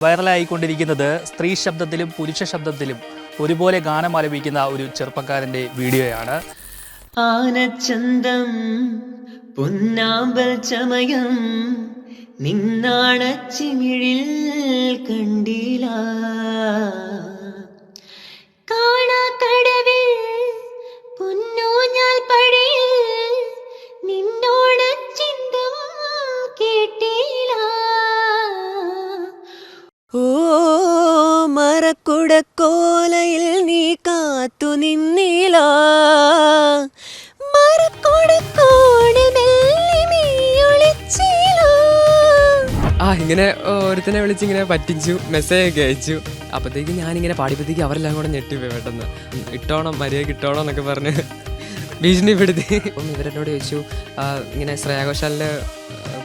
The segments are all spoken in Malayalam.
വൈറലായിക്കൊണ്ടിരിക്കുന്നത് സ്ത്രീ ശബ്ദത്തിലും പുരുഷ ശബ്ദത്തിലും ഒരുപോലെ ഗാനം ആലപിക്കുന്ന ഒരു ചെറുപ്പക്കാരന്റെ വീഡിയോയാണ്. ആനച്ചന്തം പൊന്നാമ്പൽ ചമയം നിന്നാണച്ചിമിഴിൽ കണ്ടില്ല കാണാക്കടവിൽ പൊന്നൂഞ്ഞാൽ പടിയിൽ നിന്നോണച്ചിന്തം മരക്കുടക്കോലയിൽ നീ കാത്തു നിന്നില്ല ആ ഇങ്ങനെ ഒരുത്തനെ വിളിച്ച് ഇങ്ങനെ പറ്റിച്ചു മെസ്സേജ് ഒക്കെ അയച്ചു. അപ്പോഴത്തേക്ക് ഞാനിങ്ങനെ പാടിയപ്പോഴത്തേക്ക് അവരെല്ലാം കൂടെ ഞെട്ടിപ്പോയി പെട്ടെന്ന്. ഇട്ടോണം മര്യാദ ഇട്ടോണം എന്നൊക്കെ പറഞ്ഞ് ഭീഷണിപ്പെടുത്തി. അപ്പം ഇവരെന്നോട് ചോദിച്ചു "ആ, ഇങ്ങനെ ശ്രേയാഘോഷാലിന്റെ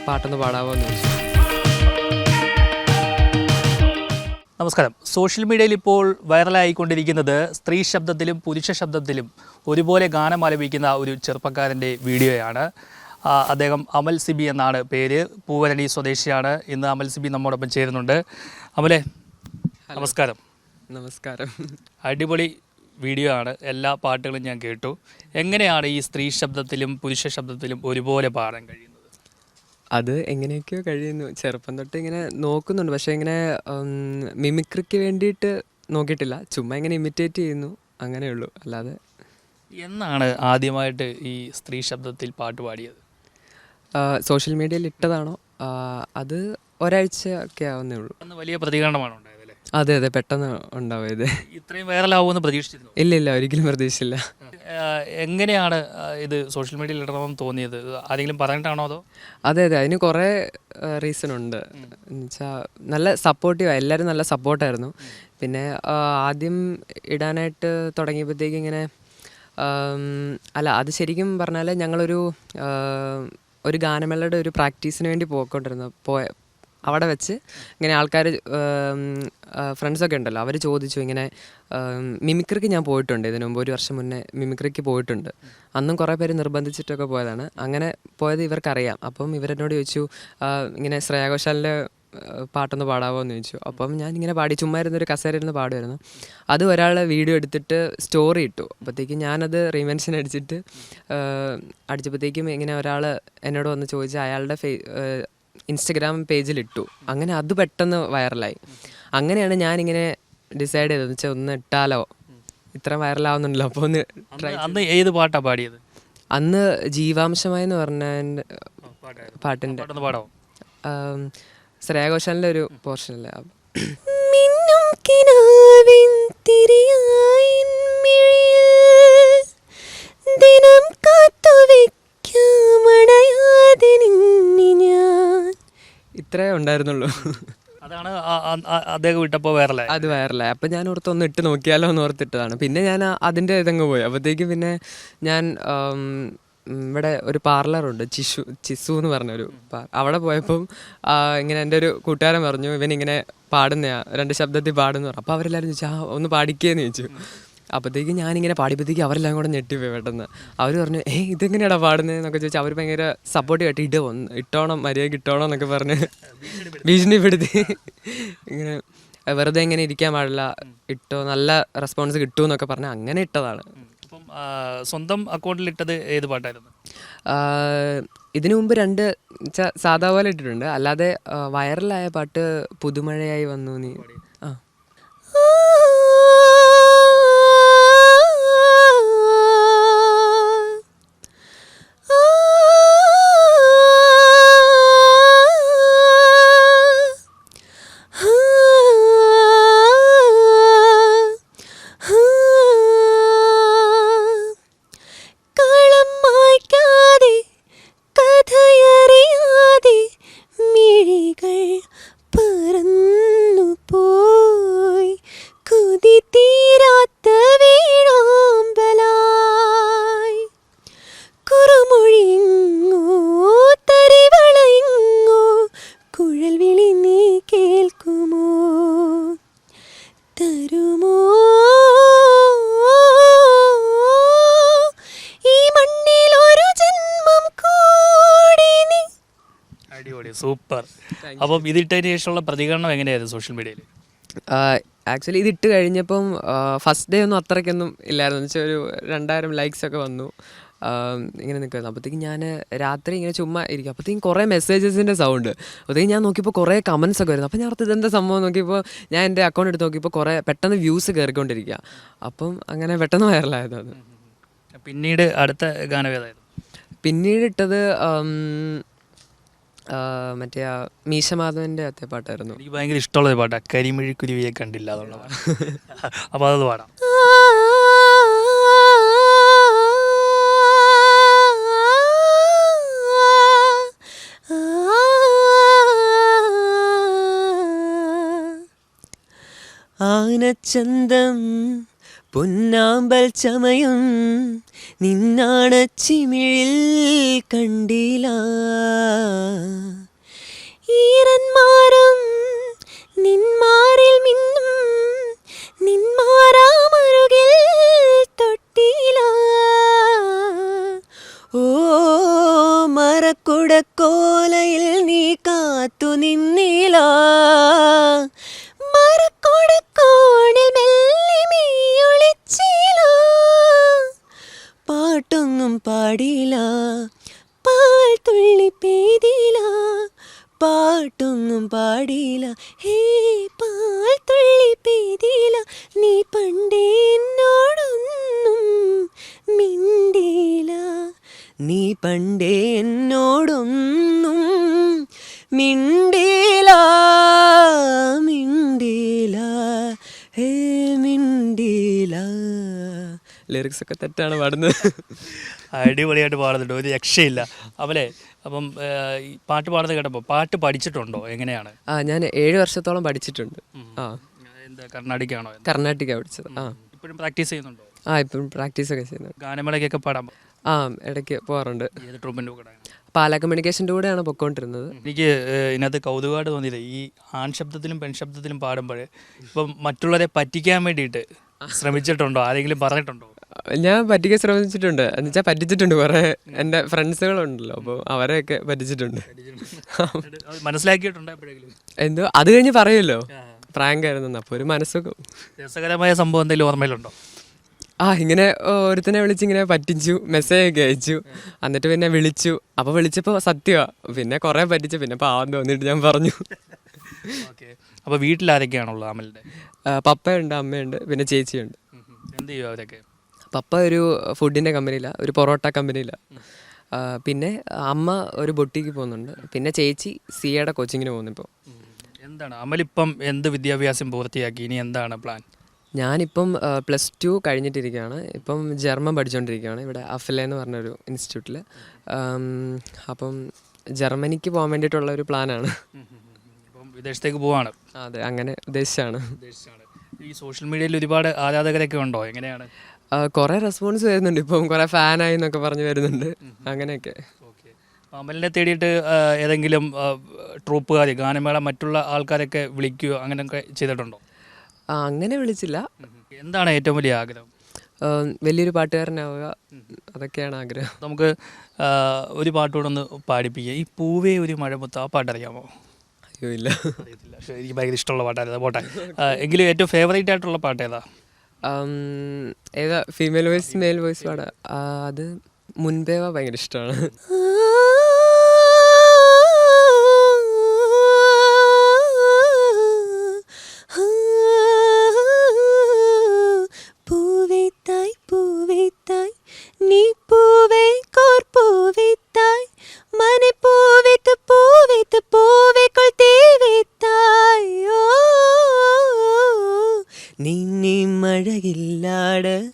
പാട്ടൊന്ന് പാടാമോ എന്ന് ചോദിച്ചു. നമസ്കാരം. സോഷ്യൽ മീഡിയയിൽ ഇപ്പോൾ വൈറലായിക്കൊണ്ടിരിക്കുന്നത് സ്ത്രീ ശബ്ദത്തിലും പുരുഷ ശബ്ദത്തിലും ഒരുപോലെ ഗാനം ആലപിക്കുന്ന ഒരു ചെറുപ്പക്കാരന്റെ വീഡിയോയാണ്. അദ്ദേഹം അമൽ സിബി എന്നാണ് പേര്. പൂവരണി സ്വദേശിയാണ്. ഇന്ന് അമൽ സിബി നമ്മോടൊപ്പം ചേരുന്നുണ്ട്. അമലെ നമസ്കാരം. നമസ്കാരം. അടിപൊളി വീഡിയോ ആണ്. എല്ലാ പാട്ടുകളും ഞാൻ കേട്ടു. എങ്ങനെയാണ് ഈ സ്ത്രീ ശബ്ദത്തിലും പുരുഷ ശബ്ദത്തിലും ഒരുപോലെ പാടാൻ കഴിയുന്നത്? അത് എങ്ങനെയൊക്കെയോ കഴിയുന്നു. ചെറുപ്പം തൊട്ട് ഇങ്ങനെ നോക്കുന്നുണ്ട്. പക്ഷേ ഇങ്ങനെ മിമിക്രിക്ക് വേണ്ടിയിട്ട് നോക്കിയിട്ടില്ല. ചുമ്മാ ഇങ്ങനെ ഇമിറ്റേറ്റ് ചെയ്യുന്നു. അങ്ങനെയുള്ളൂ അല്ലാതെ എന്നാണ് ആദ്യമായിട്ട് ഈ സ്ത്രീ ശബ്ദത്തിൽ പാട്ട് പാടിയത്? സോഷ്യൽ മീഡിയയിൽ ഇട്ടതാണോ? അത് ഒരാഴ്ച ഒക്കെ ആവുന്നേ ഉള്ളൂ. വലിയ പ്രതികരണമാണ് അതെ അതെ പെട്ടെന്ന് ഉണ്ടാവും ഇത്രയും വൈറലാവുമെന്ന് പ്രതീക്ഷിച്ചിരുന്നു? ഇല്ല ഇല്ല ഒരിക്കലും പ്രതീക്ഷിച്ചില്ല. എങ്ങനെയാണ് ഇത് സോഷ്യൽ മീഡിയയിൽ ഇടണമെന്ന് തോന്നിയത്? ആരെങ്കിലും പറഞ്ഞിട്ടാണോ അതോ? അതെ അതെ അതിന് കുറേ റീസൺ ഉണ്ട്. എന്നുവെച്ചാൽ നല്ല സപ്പോർട്ടീവ് എല്ലാവരും നല്ല സപ്പോർട്ടായിരുന്നു പിന്നെ ആ, ആദ്യം ഇടാനായിട്ട് തുടങ്ങിയപ്പോഴത്തേക്ക് ഇങ്ങനെ ആം, അല്ല അത് ശരിക്കും പറഞ്ഞാൽ ഞങ്ങളൊരു ആ, ഒരു ഗാനമേളയുടെ ഒരു പ്രാക്ടീസിന് വേണ്ടി പോയിക്കൊണ്ടിരുന്നു. പോയ അവിടെ വെച്ച് ഇങ്ങനെ ആൾക്കാർ ഫ്രണ്ട്സൊക്കെ ഉണ്ടല്ലോ അവർ ചോദിച്ചു ഇങ്ങനെ മിമിക്രിക്ക് ഞാൻ പോയിട്ടുണ്ട്. ഇതിനു മുമ്പ് ഒരു വർഷം മുന്നേ മിമിക്രിക്ക് പോയിട്ടുണ്ട്. അന്നും കുറേ പേര് നിർബന്ധിച്ചിട്ടൊക്കെ പോയതാണ്. അങ്ങനെ പോയത് ഇവർക്കറിയാം. അപ്പം ഇവരെന്നോട് ചോദിച്ചു ഇങ്ങനെ ശ്രേയാഘോഷാലിന്റെ പാട്ടൊന്ന് പാടാവോ എന്ന് ചോദിച്ചു. അപ്പം ഞാൻ ഇങ്ങനെ പാടി ചുമ്മാ ഇരുന്നൊരു കസേര ഇരുന്ന് പാടുമായിരുന്നു അത് ഒരാൾ വീഡിയോ എടുത്തിട്ട് സ്റ്റോറി ഇട്ടു. അപ്പോഴത്തേക്കും ഞാനത് റീമെൻഷൻ അടിച്ചിട്ട് അടിച്ചപ്പോഴത്തേക്കും ഇങ്ങനെ ഒരാൾ എന്നോട് വന്ന് ചോദിച്ചു അയാളുടെ ഫേ ഇൻസ്റ്റഗ്രാം പേജിൽ ഇട്ടു അങ്ങനെ അത് പെട്ടെന്ന് വൈറലായി. അങ്ങനെയാണ് ഞാനിങ്ങനെ ഡിസൈഡ് ചെയ്തത്. വെച്ചാൽ ഒന്ന് ഇട്ടാലോ? ഇത്ര വൈറലാവുന്നുണ്ടല്ലോ. അപ്പോൾ ഒന്ന് ട്രൈ അന്ന് ഏത് പാട്ടാണ് പാടിയത്? അന്ന് ജീവാംശമായി എന്ന് പറഞ്ഞ പാട്ടിന്റെ ശ്രേയ ഘോഷാലിന്റെ ഒരു പോർഷനല്ലേ മിന്നും കിനാവിൻ ഉണ്ടായിരുന്നുള്ളൂ. അതാണ് അദ്ദേഹം ഇട്ടപ്പോൾ വൈറലായി അത് വൈറലായി അപ്പം ഞാൻ ഓർത്ത് ഒന്ന് ഇട്ട് നോക്കിയാലോ എന്ന് ഓർത്തിട്ടതാണ്. പിന്നെ ഞാൻ അതിന്റെ ഇതങ്ങ് പോയി. അപ്പോഴത്തേക്ക് പിന്നെ ഞാൻ ഇവിടെ ഒരു പാർലറുണ്ട് ചിഷു ചിസു എന്ന് പറഞ്ഞൊരു അവിടെ പോയപ്പം ഇങ്ങനെ എന്റെ ഒരു കൂട്ടുകാരൻ പറഞ്ഞു ഇവനിങ്ങനെ പാടുന്നയാ രണ്ട് ശബ്ദത്തിൽ പാടുന്നു പറഞ്ഞു അപ്പോൾ അവരെല്ലാവരും ചോദിച്ചു ആ ഒന്ന് പാടിക്കേന്ന് ചോദിച്ചു. അപ്പോഴത്തേക്ക് ഞാനിങ്ങനെ പാടിയപ്പോഴത്തേക്ക് അവരെല്ലാം കൂടെ ഞെട്ടിപ്പോയി പെട്ടെന്ന്. അവർ പറഞ്ഞു ഏ ഇതെങ്ങനെയാടാ പാടുന്നത് എന്നൊക്കെ ചോദിച്ചാൽ അവർ ഭയങ്കര സപ്പോർട്ട് ആയിട്ട് ഇട വന്ന് ഇട്ടോണം മര്യാദയ്ക്ക് ഇട്ടോണം എന്നൊക്കെ പറഞ്ഞ് ഭീഷണിപ്പെടുത്തി. ഇങ്ങനെ വെറുതെ ഇങ്ങനെ ഇരിക്കാൻ പാടില്ല ഇട്ടോ നല്ല റെസ്പോൺസ് കിട്ടും എന്നൊക്കെ പറഞ്ഞ് അങ്ങനെ ഇട്ടതാണ്. സ്വന്തം അക്കൗണ്ടിൽ ഇട്ടത് ഏത് പാട്ടായിരുന്നു? ഇതിനു മുമ്പ് രണ്ട് സാധാ പോലെ ഇട്ടിട്ടുണ്ട്. അല്ലാതെ വൈറലായ പാട്ട് പുതുമഴയായി വന്നു നീ സൂപ്പർ. അപ്പം ഇതിട്ടതിന് ശേഷമുള്ള പ്രതികരണം എങ്ങനെയായിരുന്നു സോഷ്യൽ മീഡിയയിൽ ആക്ച്വലി ഇത് ഇട്ട് കഴിഞ്ഞപ്പം ഫസ്റ്റ് ഡേ ഒന്നും അത്രയ്ക്കൊന്നും ഇല്ലായിരുന്നു. എന്ന് വെച്ചാൽ ഒരു രണ്ടായിരം ലൈക്സ് ഒക്കെ വന്നു. ഇങ്ങനെ നിൽക്കുമായിരുന്നു അപ്പോഴത്തേക്കും ഞാൻ രാത്രി ഇങ്ങനെ ചുമ്മാ ഇരിക്കും. അപ്പോഴത്തേക്കും കുറേ മെസ്സേജസിന്റെ സൗണ്ട് അപ്പോഴത്തേക്കും ഞാൻ നോക്കിയപ്പോൾ കുറേ കമൻസ് ഒക്കെ വരുന്നു. അപ്പോൾ ഞാൻ ഓർത്ത് ഇതെന്താ സംഭവം നോക്കിയപ്പോൾ ഞാൻ എന്റെ അക്കൗണ്ട് എടുത്ത് നോക്കിയപ്പോൾ കുറേ പെട്ടെന്ന് വ്യൂസ് കയറിക്കൊണ്ടിരിക്കുക അപ്പം അങ്ങനെ പെട്ടെന്ന് വൈറലായത് അത്. പിന്നീട് അടുത്ത ഗാനം ഏതായിരുന്നു? പിന്നീട് ഇട്ടത് മറ്റേ ആ മീശമാധവന്റെ അത്തെ പാട്ടായിരുന്നു. എനിക്ക് ഭയങ്കര ഇഷ്ടമുള്ള ഒരു പാട്ടാണ് കരിമിഴിക്കുരുവിയെ കണ്ടില്ല എന്നുള്ള അപ്പൊ അപ്പോൾ അത് പാടാം. ആനച്ചന്തം പൊന്നാമ്പൽ ചമയും നിന്നാണച്ചിമിഴിൽ കണ്ടില്ല ഈറന്മാരും നിന്മാരിൽ മിന്നും നിന്മാരാമരുകിൽ തൊട്ടില. ഓ മറക്കുടക്കോലയിൽ നീ കാത്തു നിന്നില മരക്കുടക്കോണിൽ പാടില്ല. പാൽ തുള്ളി പെയ്തില്ല പാട്ടൊന്നും പാടില്ല. ഹേ പാൽ തുള്ളി പെയ്തില്ല നീ പണ്ടേ എന്നോടൊന്നും മിണ്ടില്ല നീ പണ്ടേ എന്നോടൊന്നും മിണ്ടില്ല മിണ്ടില്ല ഹേ മിണ്ടില്ല ലിറിക്സ് ഒക്കെ തെറ്റാണ് പാടുന്നത്. അടിപൊളിയായിട്ട് പാടുന്നുണ്ട്. ഒരു രക്ഷയില്ല. അവലെ അപ്പം ഈ പാട്ട് പാടുന്നത് കേട്ടപ്പോൾ പാട്ട് പഠിച്ചിട്ടുണ്ടോ? എങ്ങനെയാണ്? ആ ഞാൻ ഏഴ് വർഷത്തോളം പഠിച്ചിട്ടുണ്ട്. ആ. എന്താ കർണാടിക്കാണോ? കർണാട്ടിക്ക പഠിച്ചത്. ആ. ഇപ്പോഴും പ്രാക്ടീസ് ചെയ്യുന്നുണ്ടോ? ആ ഇപ്പം പ്രാക്ടീസ് ഒക്കെ ചെയ്യുന്നുണ്ട്. ഗാനമേളയ്ക്കൊക്കെ പാടാൻ ആ ഇടയ്ക്ക് പോകാറുണ്ട് ഏത് ട്രൂപ്പിന്റെ കൂടെ? പാല കമ്മ്യൂണിക്കേഷന്റെ കൂടെയാണ് പൊക്കോണ്ടിരുന്നത്. എനിക്ക് ഏഹ്, ഇതിനകത്ത് കൗതുകമായിട്ട് തോന്നിയത് ഈ ആൺശബ്ദത്തിലും പെൺശബ്ദത്തിലും പെൺ ശബ്ദത്തിലും പാടുമ്പോൾ ഇപ്പം മറ്റുള്ളവരെ പറ്റിക്കാൻ വേണ്ടിയിട്ട് ശ്രമിച്ചിട്ടുണ്ടോ? ആരെങ്കിലും പറഞ്ഞിട്ടുണ്ടോ? ഞാൻ പറ്റിക്കാൻ ശ്രമിച്ചിട്ടുണ്ട്. എന്നുവെച്ചാൽ പറ്റിച്ചിട്ടുണ്ട് കുറേ. എന്റെ ഫ്രണ്ട്സുകളുണ്ടല്ലോ. അപ്പോൾ അവരെയൊക്കെ പറ്റിച്ചിട്ടുണ്ട്. മനസ്സിലാക്കിയിട്ടുണ്ട് എന്തോ? അത് കഴിഞ്ഞ് പറയുമല്ലോ. പ്രാങ്ക് ആയിരുന്നു അപ്പോൾ ഒരു മനസ്സൊക്കെ രസകരമായ സംഭവം എന്തെങ്കിലും ഓർമ്മയിലുണ്ടോ? ആ ഇങ്ങനെ ഒരുത്തനെ വിളിച്ച് ഇങ്ങനെ പറ്റിച്ചു മെസ്സേജ് ഒക്കെ അയച്ചു. എന്നിട്ട് പിന്നെ വിളിച്ചു. അപ്പോൾ വിളിച്ചപ്പോൾ സത്യമാണ് പിന്നെ കുറേ പറ്റിച്ചു. പിന്നെ പാവം തോന്നിട്ട് ഞാൻ പറഞ്ഞു. അപ്പൊ അപ്പോൾ വീട്ടിൽ ആരൊക്കെയാണുള്ളത് അമലിന്റെ പപ്പയുണ്ട് അമ്മയുണ്ട് പിന്നെ ചേച്ചിയുണ്ട്. എന്ത് ചെയ്യും അവരൊക്കെ? പപ്പ ഒരു ഫുഡിന്റെ കമ്പനിയിലാണ് ഒരു പൊറോട്ട കമ്പനിയിലാണ് പിന്നെ അമ്മ ഒരു ബൊട്ടിക്ക് പോകുന്നുണ്ട്. പിന്നെ ചേച്ചി സിയയുടെ കോച്ചിങ്ങിന് പോകുന്നു ഇപ്പോൾ എന്താണ് അമലിപ്പം എന്ത് വിദ്യാഭ്യാസം പൂർത്തിയാക്കി? ഇനി എന്താണ് പ്ലാൻ? ഞാനിപ്പം പ്ലസ് ടു കഴിഞ്ഞിട്ടിരിക്കുകയാണ്. ഇപ്പം ജർമ്മൻ പഠിച്ചുകൊണ്ടിരിക്കുകയാണ് ഇവിടെ അഫ്ല എന്ന് പറഞ്ഞൊരു ഇൻസ്റ്റിറ്റ്യൂട്ടിൽ അപ്പം ജർമ്മനിക്ക് പോകാൻ വേണ്ടിയിട്ടുള്ള ഒരു പ്ലാനാണ്. വിദേശത്തേക്ക് പോവാണ്. അതെ അങ്ങനെ ഉദ്ദേശിച്ചാണ്. ഈ സോഷ്യൽ മീഡിയയിൽ ഒരുപാട് ആരാധകരൊക്കെ ഉണ്ടോ? എങ്ങനെയാണ്? കുറേ റെസ്പോൺസ് വരുന്നുണ്ട്. ഇപ്പം കുറേ ഫാനായി എന്നൊക്കെ പറഞ്ഞ് വരുന്നുണ്ട്. അങ്ങനെയൊക്കെ. ഓക്കെ. അമലിനെ തേടിയിട്ട് ഏതെങ്കിലും ട്രൂപ്പുകാർ ഗാനമേള മറ്റുള്ള ആൾക്കാരൊക്കെ വിളിക്കുകയോ അങ്ങനെയൊക്കെ ചെയ്തിട്ടുണ്ടോ? അങ്ങനെ വിളിച്ചില്ല. എന്താണ് ഏറ്റവും വലിയ ആഗ്രഹം? വലിയൊരു പാട്ടുകാരനാവുക. അതൊക്കെയാണ് ആഗ്രഹം. നമുക്ക് ഒരു പാട്ടുകൂടെ ഒന്ന് പാടിപ്പിക്കുക ഈ പൂവേ ഒരു മഴമുത്ത് ആ പാട്ടറിയാമോ? അയ്യോ ഇല്ല. അറിയത്തില്ല. എനിക്ക് ഭയങ്കര ഇഷ്ടമുള്ള പാട്ടായിരുന്നു പോട്ടെ. എങ്കിലും ഏറ്റവും ഫേവറേറ്റ് ആയിട്ടുള്ള പാട്ട് ഏതാ? ഏതാ? ഫീമെയിൽ വോയിസ് മെയിൽ വോയിസ് പാടാ. അത് മുൻപേ വാ ഭയങ്കര ഇഷ്ടമാണ് നീ அழகில்லாட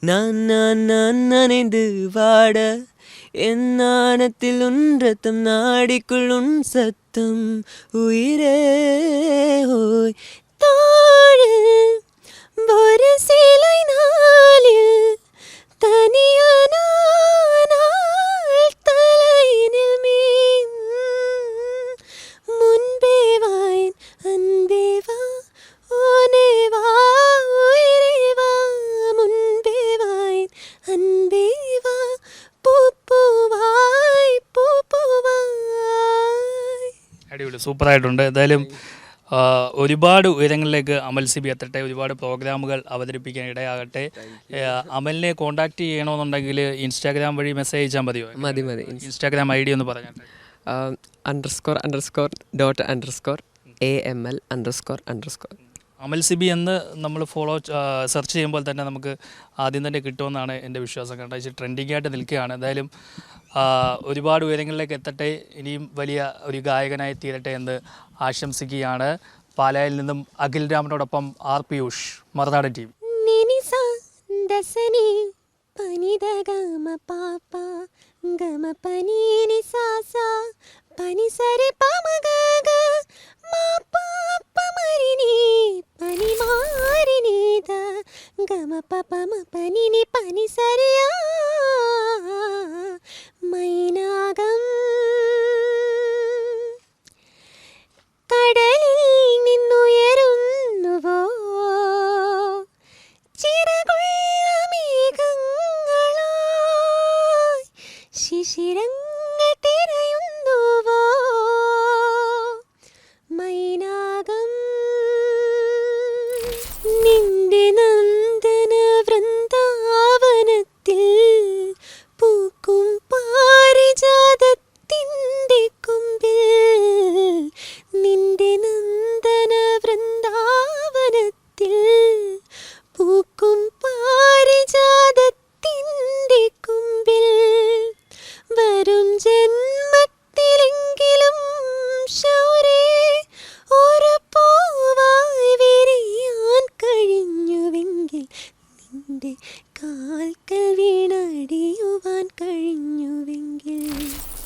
நான் நான் நான் நனைந்து வாட. என் நாணத்தில் உன் ரத்தம் நாடிக்குள் உன் சத்தம். உயிரே ஓய் தாழ சிலை நாளில் தனியான സൂപ്പറായിട്ടുണ്ട്. എന്തായാലും ഒരുപാട് ഉയരങ്ങളിലേക്ക് അമൽ സിബി എത്തട്ടെ ഒരുപാട് പ്രോഗ്രാമുകൾ അവതരിപ്പിക്കാൻ ഇടയാകട്ടെ. അമലിനെ കോൺടാക്ട് ചെയ്യണമെന്നുണ്ടെങ്കിൽ ഇൻസ്റ്റാഗ്രാം വഴി മെസ്സേജ് അയച്ചാൽ മതിയോ? മതി മതി. ഇൻസ്റ്റാഗ്രാം ഐ ഡി ഒന്ന് പറഞ്ഞാട്ടെ underscore underscore dot underscore A M L underscore underscore Amal Sibi എന്ന് നമ്മൾ ഫോളോ സെർച്ച് ചെയ്യുമ്പോൾ തന്നെ നമുക്ക് ആദ്യം തന്നെ കിട്ടുമെന്നാണ് എന്റെ വിശ്വാസം. കാരണം വെച്ചാൽ ട്രെൻഡിങ് ആയിട്ട് നിൽക്കുകയാണ്. എന്തായാലും ഒരുപാട് ഉയരങ്ങളിലേക്ക് എത്തട്ടെ. ഇനിയും വലിയ ഒരു ഗായകനായി തീരട്ടെ എന്ന് ആശംസിക്കുകയാണ്. പാലായിൽ നിന്നും Akhil രാമനോടൊപ്പം R Piyush Marunadan T V. she didn't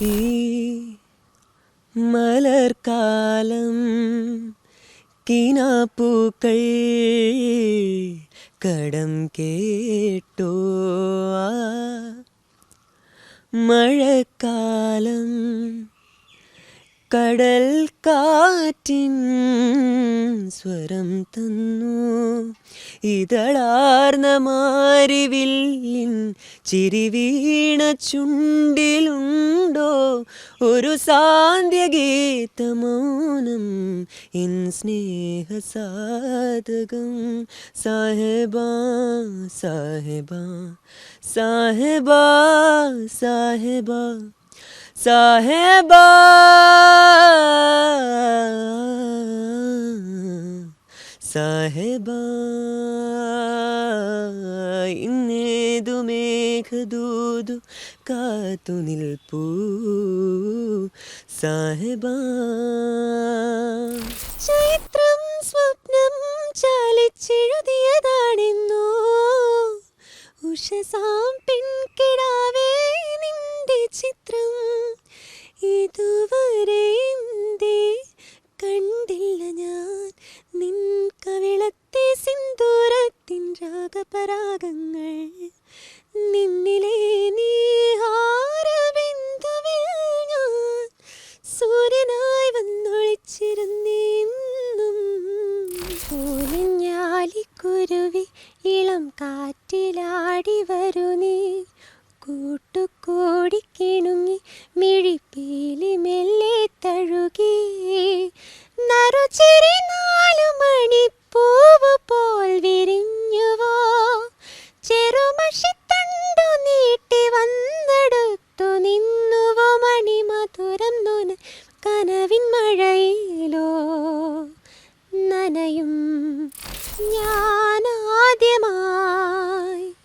ഈ മലർക്കാലം കിനാപ്പൂക്കൾ കടം കേട്ടോ. ആ മഴക്കാലം കടൽ കാറ്റിൻ സ്വരം തന്നു. ഇതളാർന്ന മാരിവില്ലിൻ ചിരിവീണ ചുണ്ടിലുണ്ടോ? ഒരു സാന്ധ്യഗീതമൗനം എൻ സ്നേഹസാധകം. സാഹബാ സാഹബാ സാഹബാ സാഹബാ. സാഹേബാ സാഹേബാ ഇന്നേതു മേഘദൂതു കാത്തു നിൽപ്പൂ സാഹേബ ചൈത്രം സ്വപ്നം ചാലിച്ചെഴുതിയതാണെന്നോ. ഉഷസാം പിൻകിടാവേ നിന്റെ ചിത്രം. ഇതുവരെ കണ്ടില്ല ഞാൻ. നിൻ കവിളത്തെ സിന്ദൂരത്തിൻ രാഗപരാഗങ്ങൾ